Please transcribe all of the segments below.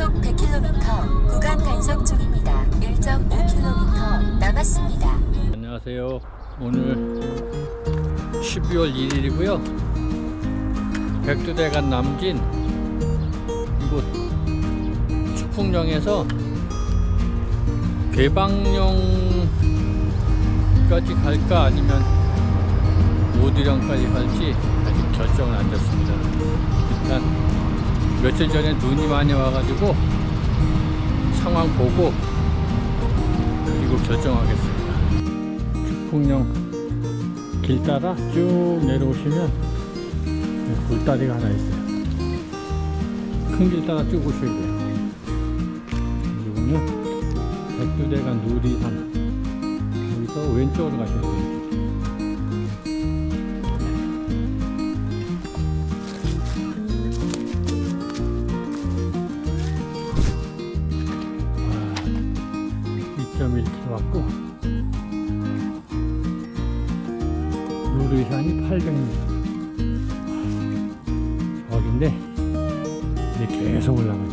시속 100km 구간 단속 중입니다. 1.5km 남았습니다. 안녕하세요. 오늘 12월 1일이고요. 백두대간 남진 이곳 추풍령에서 개방령까지 갈까 아니면 오드령까지 갈지 아직 결정은 안 됐습니다. 일단 며칠 전에 눈이 많이 와가지고 상황 보고 그리고 결정하겠습니다. 풍령 길 따라 쭉 내려오시면 굴다리가 하나 있어요. 큰 길 따라 쭉 오셔야 돼요. 그리고는 백두대간 누리산 여기서 왼쪽으로 돼요. 왼 2.1km 왔고 누르산이 800m. 저긴데 이제 계속 올라가요.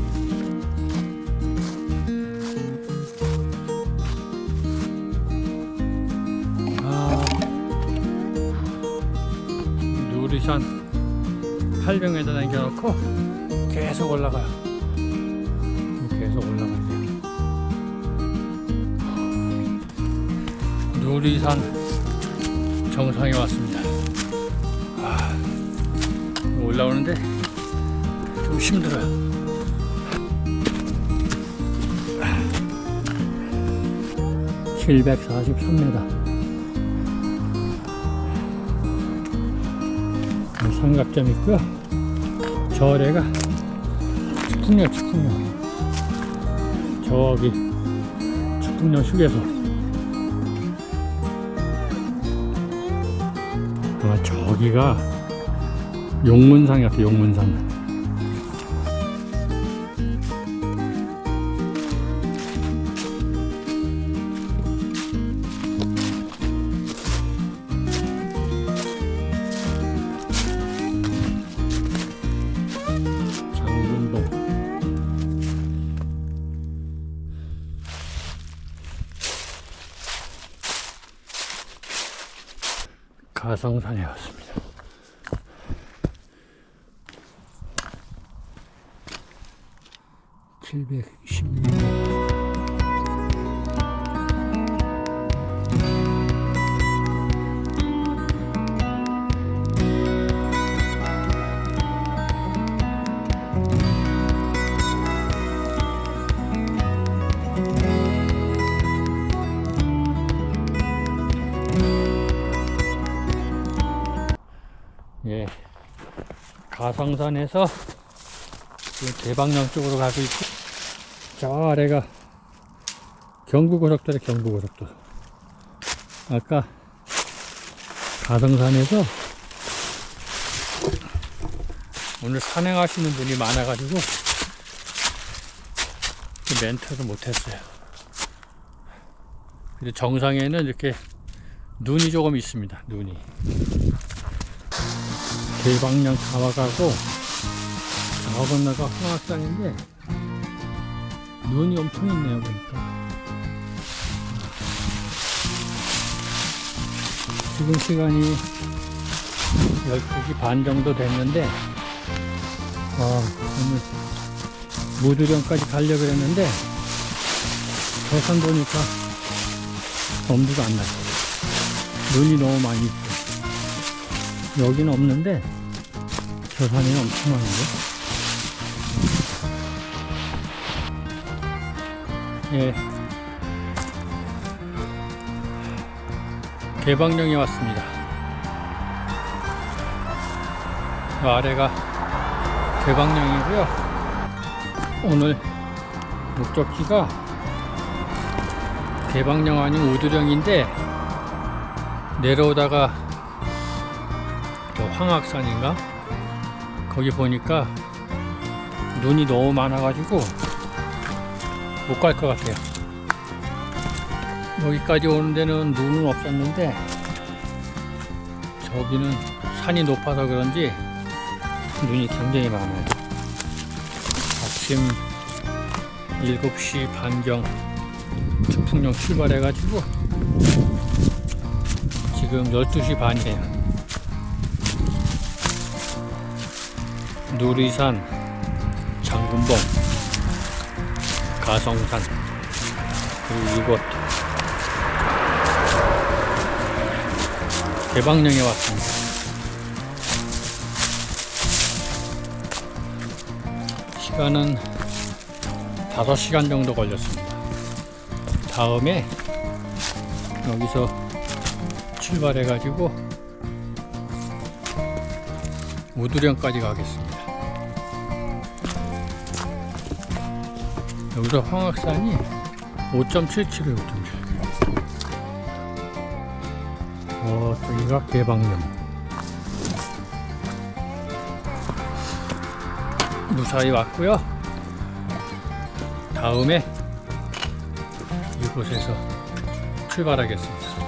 아, 누리산 800m 남겨놓고 계속 올라가요. 누리산 정상에 왔습니다. 아, 올라오는데 좀 힘들어요. (743m) 삼각점 있고요. 저 아래가 축풍령 축풍령 저기 축풍령 휴게소 저기가 용문산 같아 용문산 가성산에 왔습니다. 칠백십육. 예. 가성산에서 대방령 쪽으로 가고 있고, 저 아래가 경부고속도로 경부고속도로. 아까 가성산에서 오늘 산행하시는 분이 많아가지고 그 멘트를 못했어요. 근데 정상에는 이렇게 눈이 조금 있습니다. 눈이. 대방령 다 와가고 저 건너가 홍학산인데 눈이 엄청 있네요 보니까. 지금 시간이 12시 반 정도 됐는데 아, 오늘 무두령까지 가려고 했는데 저산 보니까 엄두가 안 나요. 눈이 너무 많이 여기는 없는데 저 산에는 엄청 많은데? 예. 개방령에 왔습니다. 저 아래가 개방령이고요. 오늘 목적지가 개방령 아닌 우두령인데 내려오다가 저 황악산인가? 거기 보니까 눈이 너무 많아가지고 못 갈 것 같아요. 여기까지 오는 데는 눈은 없었는데 저기는 산이 높아서 그런지 눈이 굉장히 많아요. 아침 7시 반경 추풍령 출발해가지고 지금 12시 반이에요. 누리산, 장군봉, 가성산, 그리고 이곳 대방령에 왔습니다. 시간은 5시간 정도 걸렸습니다. 다음에 여기서 출발해가지고 우두령까지 가겠습니다. 여기서 황악산이 5.7km, 5.7km. 어, 저기가 개방령. 무사히 왔고요. 다음에 이곳에서 출발하겠습니다.